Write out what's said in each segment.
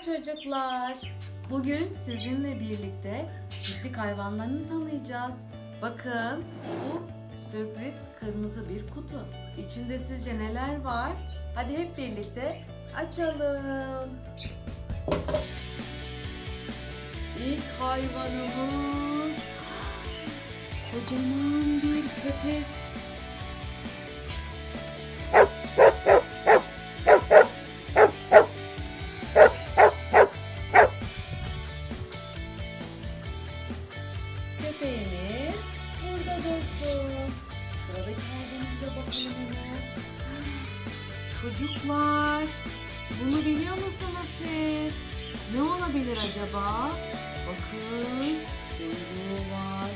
çocuklar. Bugün sizinle birlikte çiftlik hayvanlarını tanıyacağız. Bakın bu sürpriz kırmızı bir kutu. İçinde sizce neler var? Hadi hep birlikte açalım. İlk hayvanımız kocaman bir köpek. Çocuklar, bunu biliyor musunuz siz? Ne olabilir acaba? Bakın, kuyruğu var.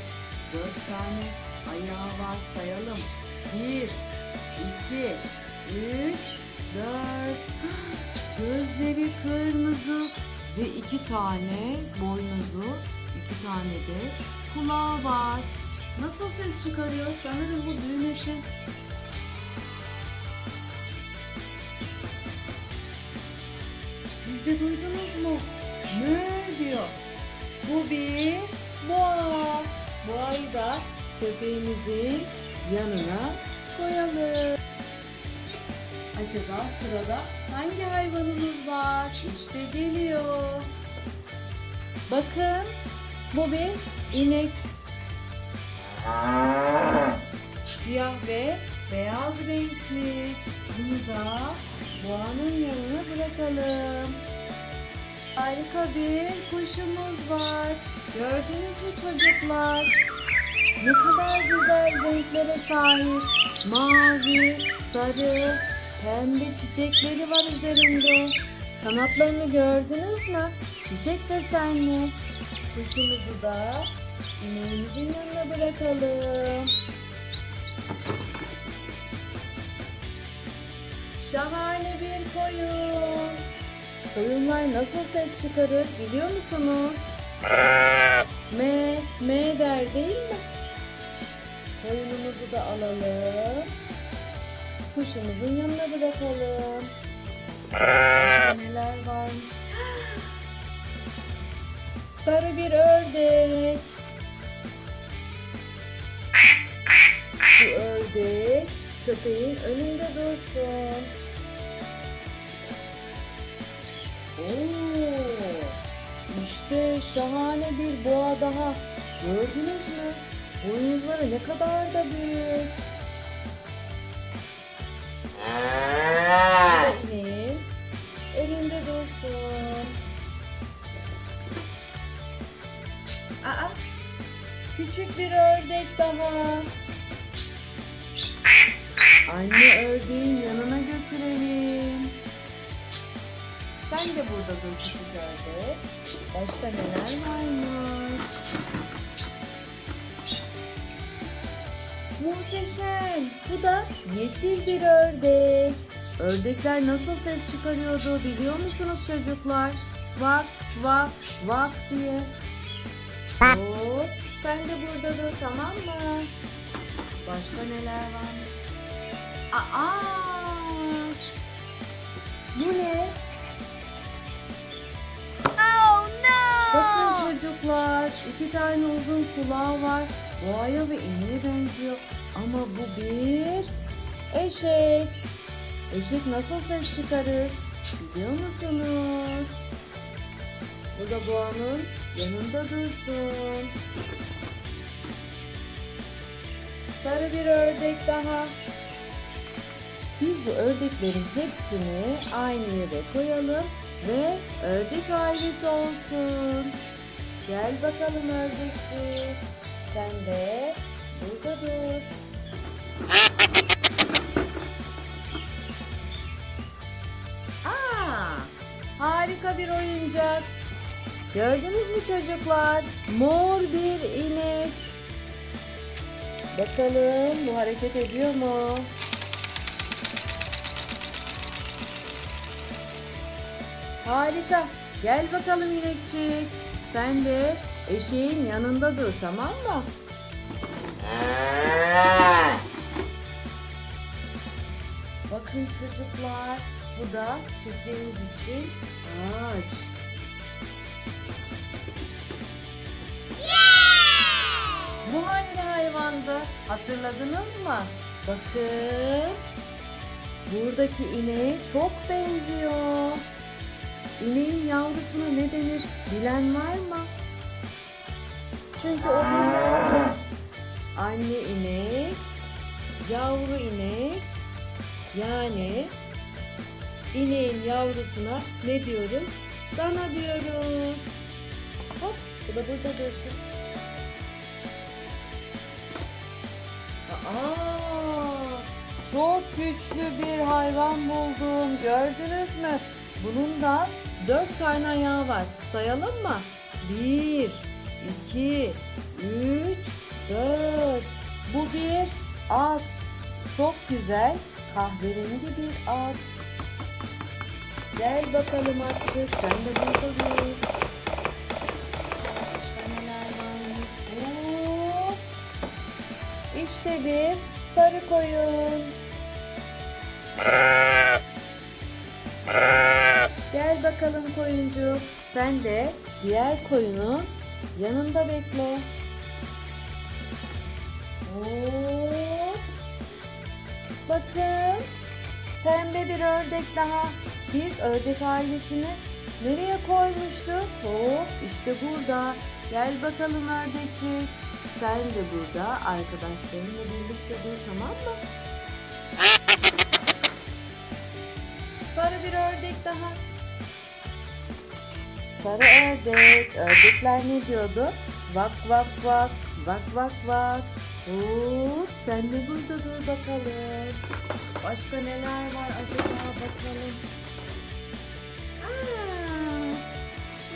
Dört tane ayağı var. Sayalım. Bir, iki, üç, dört. Gözleri kırmızı ve iki tane boynuzu, iki tane de kulağı var. Nasıl ses çıkarıyor? Sanırım bu düğmesi. Siz de duydunuz mu? Ne diyor? Bu bir boğa. Boğayı da köpeğimizin yanına koyalım. Acaba sırada hangi hayvanımız var? İşte geliyor. Bakın bu bir inek. Siyah ve beyaz renkli. Bunu da boğanın yanına bırakalım. Harika bir kuşumuz var. Gördünüz mü çocuklar? Ne kadar güzel renklere sahip. Mavi, sarı, pembe çiçekleri var üzerinde. Kanatlarını gördünüz mü? Çiçek desenli. Kuşumuzu da ineğimizin yanına bırakalım. Şahane bir koyun. Koyunlar nasıl ses çıkarır biliyor musunuz? Me, me der değil mi? Koyunumuzu da alalım. Kuşumuzun yanına bırakalım. Başka neler var? Sarı bir ördek. Bu ördek köpeğin önünde dursun. Oo, işte şahane bir boğa daha. Gördünüz mü? Boynuzları ne kadar da büyük. İneğin önünde dursun. Aa, küçük bir ördek daha. Anne ördeğin yanına götürelim. Sen de burada dur küçük ördek. Başka neler varmış? Muhteşem. Bu da yeşil bir ördek. Ördekler nasıl ses çıkarıyordu biliyor musunuz çocuklar? Vak vak vak diye. Oo, sen de burada dur tamam mı? Başka neler var? Aa! Bu ne? Çocuklar, iki tane uzun kulağı var. Boğaya ve ineğe benziyor. Ama bu bir eşek. Eşek nasıl ses çıkarır? Biliyor musunuz? Bu da boğanın yanında dursun. Sarı bir ördek daha. Biz bu ördeklerin hepsini aynı yere koyalım ve ördek ailesi olsun. Gel bakalım ördekçi. Sen de burada dur. Aa, harika bir oyuncak. Gördünüz mü çocuklar? Mor bir inek. Bakalım bu hareket ediyor mu? Harika. Gel bakalım inekçik. Sen de eşeğin yanında dur tamam mı? Bakın çocuklar Bu da çiftliğimiz için ağaç. Bu hangi hayvandı? Hatırladınız mı? Bakın. Buradaki ineğe çok benziyor. İneğin yavrusuna ne denir? Bilen var mı? Çünkü o yavru. Anne inek, yavru inek. Yani ineğin yavrusuna ne diyoruz? Dana diyoruz. Hop, bu da burada dursun. Aa, çok güçlü bir hayvan buldum. Gördünüz mü? Bunun da dört tane ayağı var. Sayalım mı? Bir, iki, üç, dört. Bu bir at. Çok güzel kahverengi bir at. Gel bakalım atçık. Sen de burada dur. İşte bir sarı koyun. Gel bakalım koyuncu. Sen de diğer koyunun yanında bekle. Hop. Bakın. Pembe bir ördek daha. Biz ördek ailesini nereye koymuştuk? Hop işte burada. Gel bakalım ördekçik. Sen de burada arkadaşlarınla birlikte dur tamam mı? Sarı bir ördek daha. Sarı ördek. Ördekler ne diyordu? Vak vak vak. Vak vak vak. Hop, sen de burada dur bakalım. Başka neler var acaba bakalım.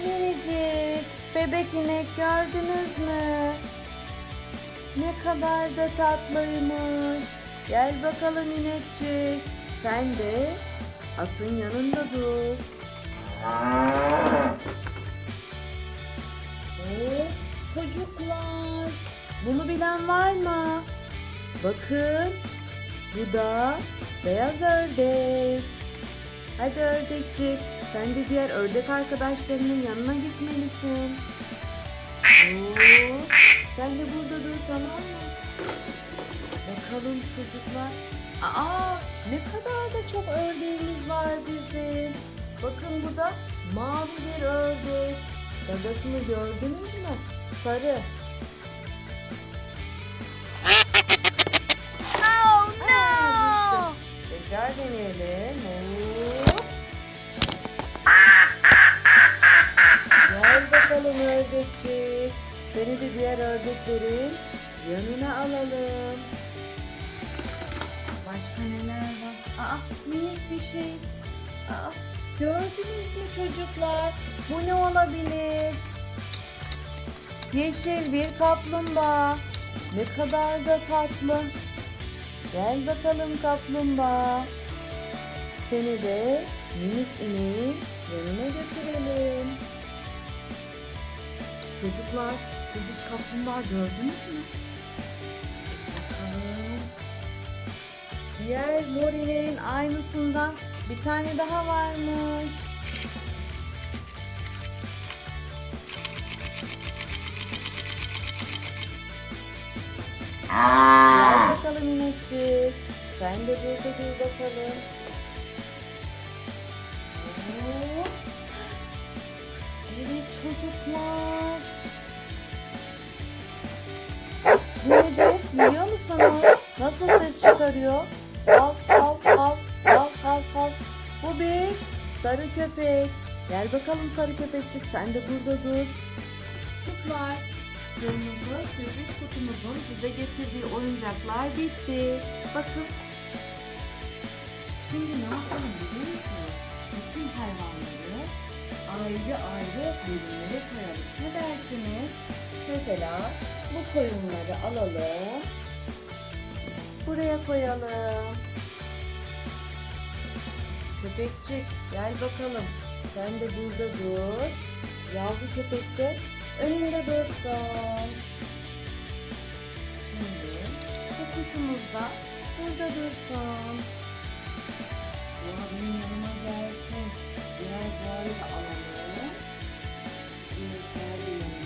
Minicik bebek inek gördünüz mü? Ne kadar da tatlıymış. Gel bakalım inekçik. Sen de atın yanında dur. Oo, çocuklar. Bunu bilen var mı? Bakın. Bu da beyaz ördek. Hadi ördekçik. Sen de diğer ördek arkadaşlarının yanına gitmelisin. Oo, sen de burada dur tamam mı? Bakalım çocuklar. Aa, ne kadar da çok ördeğimiz var bizim. Bakın bu da mavi bir ördek. Gagasını gördünüz mü? Sarı. Oh no! Tekrar deneyelim. Gel bakalım ördekçik. Seni de diğer ördeklerin yanına alalım. Başka neler var? Aa minik bir şey. Aa, gördünüz mü çocuklar? Bu ne olabilir? Yeşil bir kaplumbağa. Ne kadar da tatlı. Gel bakalım kaplumbağa. Seni de minik ineğin yanına götürelim. Çocuklar siz hiç kaplumbağa gördünüz mü? Diğer mor ineğin aynısından bir tane daha varmış. Gel bakalım inekçik. Sen de burada dur bakalım. Evet çocuklar. Bu nedir biliyor musunuz? Nasıl ses çıkarıyor? Sarı köpek. Gel bakalım sarı köpekçik sen de burada dur. Çocuklar kırmızı sürpriz kutumuzun bize getirdiği oyuncaklar bitti. Bakın. Şimdi ne yapalım biliyor musunuz? Bütün hayvanları ayrı ayrı bölümlere koyalım. Ne dersiniz? Mesela bu koyunları alalım. Buraya koyalım. Köpekçik gel bakalım. Sen de burada dur. Yavru köpek de önünde dursun. Şimdi bu kuşumuz da burada dursun. Benim yanıma gelsin. Diğer boğayı da alalım. İnekler de yanımda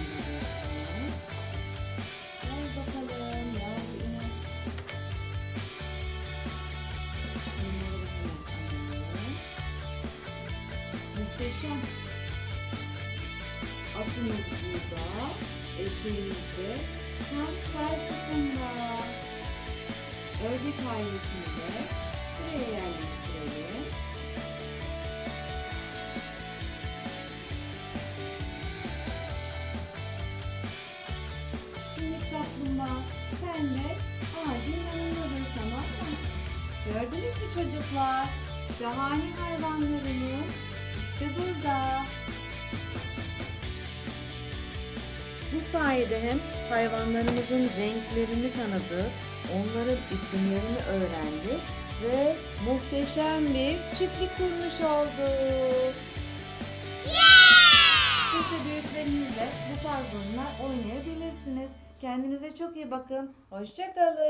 Muhteşem. Atımız burada. Eşeğimiz de tam karşısında. Ördek ailesini de buraya yerleştirelim. Minik kaplumbağa sen de ağacın yanında dur tamam mı? Gördünüz mü çocuklar? Şahane hayvanlarımız işte burada. Bu sayede hem hayvanlarımızın renklerini tanıdı, onların isimlerini öğrendi ve muhteşem bir çiftlik kurmuş olduk. Siz de büyüklerinizle bu tarz oyunlar oynayabilirsiniz. Kendinize çok iyi bakın. Hoşçakalın.